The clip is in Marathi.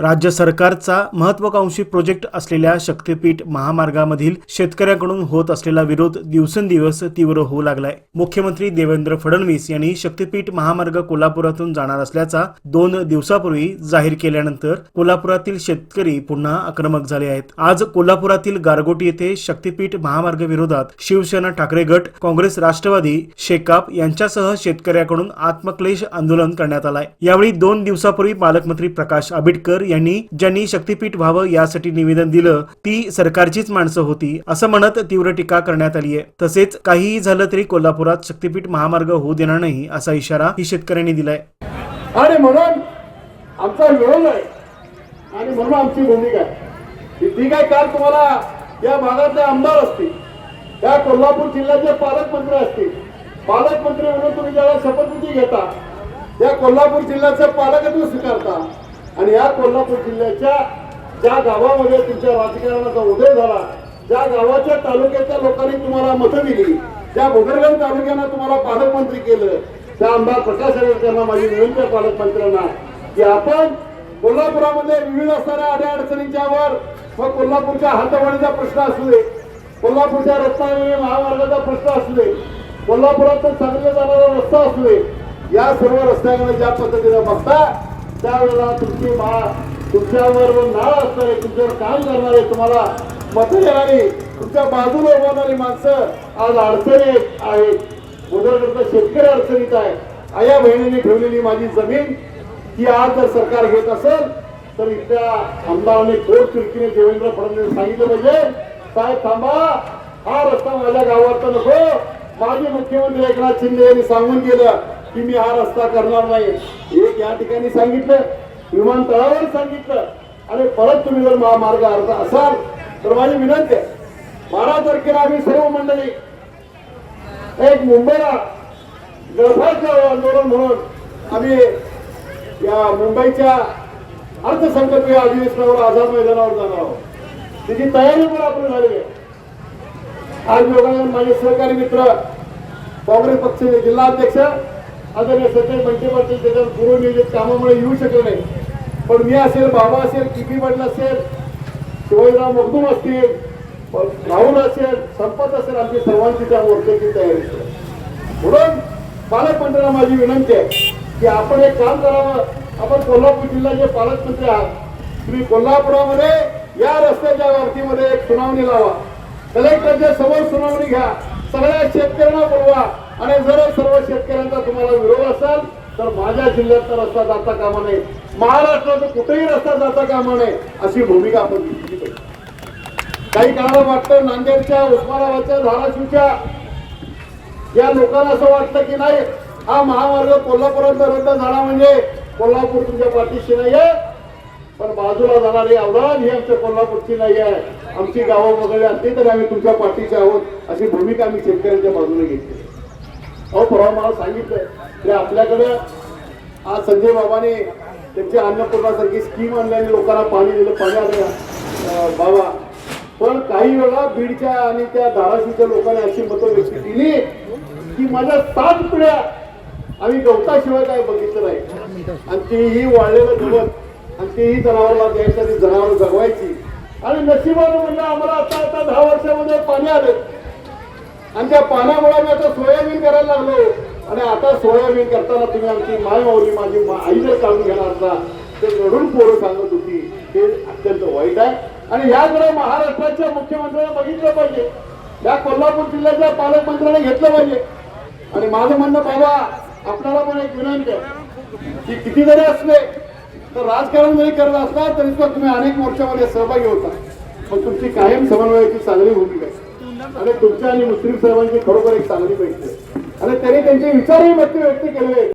राज्य सरकारचा महत्वाकांक्षी प्रोजेक्ट असलेल्या शक्तीपीठ महामार्गामधील शेतकऱ्यांकडून होत असलेला विरोध दिवसेंदिवस तीव्र होऊ लागलाय. मुख्यमंत्री देवेंद्र फडणवीस यांनी शक्तीपीठ महामार्ग कोल्हापुरातून जाणार असल्याचा दोन दिवसापूर्वी जाहीर केल्यानंतर कोल्हापुरातील शेतकरी पुन्हा आक्रमक झाले आहेत. आज कोल्हापुरातील गारगोटी येथे शक्तीपीठ महामार्ग विरोधात शिवसेना ठाकरे गट काँग्रेस राष्ट्रवादी शेकाप यांच्यासह शेतकऱ्याकडून आत्मक्लेश आंदोलन करण्यात आलाय. यावेळी दोन दिवसापूर्वी पालकमंत्री प्रकाश आंबेडकर यांनी ज्यांनी शक्तीपीठ व्हावं यासाठी निवेदन दिलं ती सरकारचीच माणसं होती असं म्हणत तीव्र टीका करण्यात आली आहे. तसेच काहीही झालं तरी कोल्हापुरात शक्तीपीठ महामार्ग होऊ देणार नाही असा इशारा ही शेतकऱ्यांनी दिलाय. आणि म्हणून आमचा विरोध आहे. आणि म्हणून आमची भूमिका आहे. ती काय काल तुम्हाला या भागातले आमदार असतील त्या कोल्हापूर जिल्ह्याचे पालकमंत्री असतील. पालकमंत्री म्हणून तुम्ही ज्याला शपथविधी घेता त्या कोल्हापूर जिल्ह्याचं पालकत्व स्वीकारता. आणि या कोल्हापूर जिल्ह्याच्या ज्या गावामध्ये तुमच्या राजकारणाचा उदय झाला ज्या गावाच्या तालुक्याच्या लोकांनी तुम्हाला मतं दिली ज्या भोगरगाव तालुक्यानं तुम्हाला पालकमंत्री केलं त्या आमदार प्रकाश आंबेडकरांना माझी विनंती आहे पालकमंत्र्यांना. की आपण कोल्हापुरामध्ये विविध असणाऱ्या अड्या अडचणींच्या वर मग कोल्हापूरच्या हातवाडीचा प्रश्न असू दे कोल्हापूरच्या रत्नागिरी महामार्गाचा प्रश्न असू दे कोल्हापुरातून चांगला जाणारा रस्ता असू दे या सर्व रस्त्यांकडे ज्या पद्धतीनं बघता त्यावेळेला तुमची मा तुमच्यावर नाळ असणारे तुमच्यावर काम करणारे तुम्हाला मतं देणारी तुमच्या बाजूला उभारणारी माणसं आज अडचणीत आहेत. उदरकडचा शेतकरी अडचणीत आहे. आया बहिणीने ठेवलेली माझी जमीन ती आज जर सरकार घेत असेल तर इथल्या आमदाराने कोट खिडकीने देवेंद्र फडणवीस सांगितलं पाहिजे साहेब थांबा. हा रस्ता माझ्या गावात नको. माजी मुख्यमंत्री एकनाथ शिंदे यांनी सांगून गेलं की मी हा रस्ता करणार नाही. एक या ठिकाणी सांगितलं विमानतळावर सांगितलं. आणि परत तुम्ही जर महामार्ग अर्ज असाल तर माझी विनंती आहे बारा तारखेला आम्ही सर्व मंडळी एक मुंबईला गळफाचं आंदोलन म्हणून आम्ही या मुंबईच्या अर्थसंकल्पीय अधिवेशनावर आझाद मैदानावर जाणार आहोत. त्याची तयारी पण आपण झालेली आहे. आज योगानंद माझे सहकारी मित्र काँग्रेस पक्षाचे जिल्हाध्यक्ष आदरणीय सध्या बंटी पाटील त्याच्यात पूर्वनियोजित कामामुळे येऊ शकले नाही. पण मी असेल बाबा असेल किपी पाटील असेल शिवाजीराव मगदूम असतील राहुल असेल संपत असेल आमची सर्वांची त्या मोर्चाची तयारी. म्हणून पालकमंत्र्यांना माझी विनंती आहे की आपण एक काम करावं. आपण कोल्हापूर जिल्ह्याचे पालकमंत्री आहात तुम्ही कोल्हापुरामध्ये या रस्त्याच्या बाबतीमध्ये एक सुनावणी लावा. कलेक्टरच्या समोर सुनावणी घ्या. सगळ्या शेतकऱ्यांना बोलवा. आणि जर सर्व शेतकऱ्यांचा तुम्हाला विरोध असेल तर माझ्या जिल्ह्यातला रस्ता जाता कामा नये. महाराष्ट्रात कुठेही रस्ता जाता कामा नये अशी भूमिका आपण घेतली पाहिजे. काही काळाला वाटतं नांदेडच्या उस्मानाबादच्या धाराशिवच्या या लोकांना असं वाटतं की नाही हा महामार्ग कोल्हापुरात रद्द झाला म्हणजे कोल्हापूर तुमच्या पाठीशी नाहीये पण बाजूला जाणारी अवराज ही आमच्या कोल्हापूरची नाही आहे. आमची गावं वगैरे असली तरी आम्ही तुमच्या पाठीचे आहोत अशी भूमिका आम्ही शेतकऱ्यांच्या बाजूने घेतली अहो परवा मला सांगितलंय. की आपल्याकडं आज संजय बाबाने त्यांची अन्नपूर्णासारखी स्कीम आणल्याने लोकांना पाणी दिलं पाणी आलं. बाबा पण काही वेळा बीडच्या आणि त्या धाराशिवच्या लोकांनी अशी मतं व्यक्त केली की माझ्या सात पिढ्या आम्ही गवताशिवाय काय बघितलं नाही. आणि तेही वाळलेलं गवत आणि तेही जनावरांना द्यायचं आणि जनावर जगवायची. आणि नशिबानं म्हणजे आम्हाला आता आता दहा वर्षामध्ये पाणी आलं. आणि त्या पाण्यामुळे मी आता सोयाबीन करायला लागलो. आणि आता सोयाबीन करताना तुम्ही आमची माय माऊली माझी आई जर काढून घेणार असता तर रडून पोरं सांगत होती. हे अत्यंत वाईट आहे. आणि याकडे महाराष्ट्राच्या मुख्यमंत्र्यांना बघितलं पाहिजे. या कोल्हापूर जिल्ह्याच्या पालकमंत्र्याने घेतलं पाहिजे. आणि माझं म्हणणं बाबा आपल्याला पण एक विनंती आहे की किती जरी असले तर राजकारण जरी करत असला तरी सुद्धा तुम्ही अनेक मोर्चामध्ये सहभागी होता. पण तुमची कायम समन्वयाची चांगली भूमिका आहे. आणि तुमच्या आणि मुस्लिम साहेबांची खरोखर एक चांगली बैठक आणि त्यांनी त्यांचे विचारही व्यक्त व्यक्त केले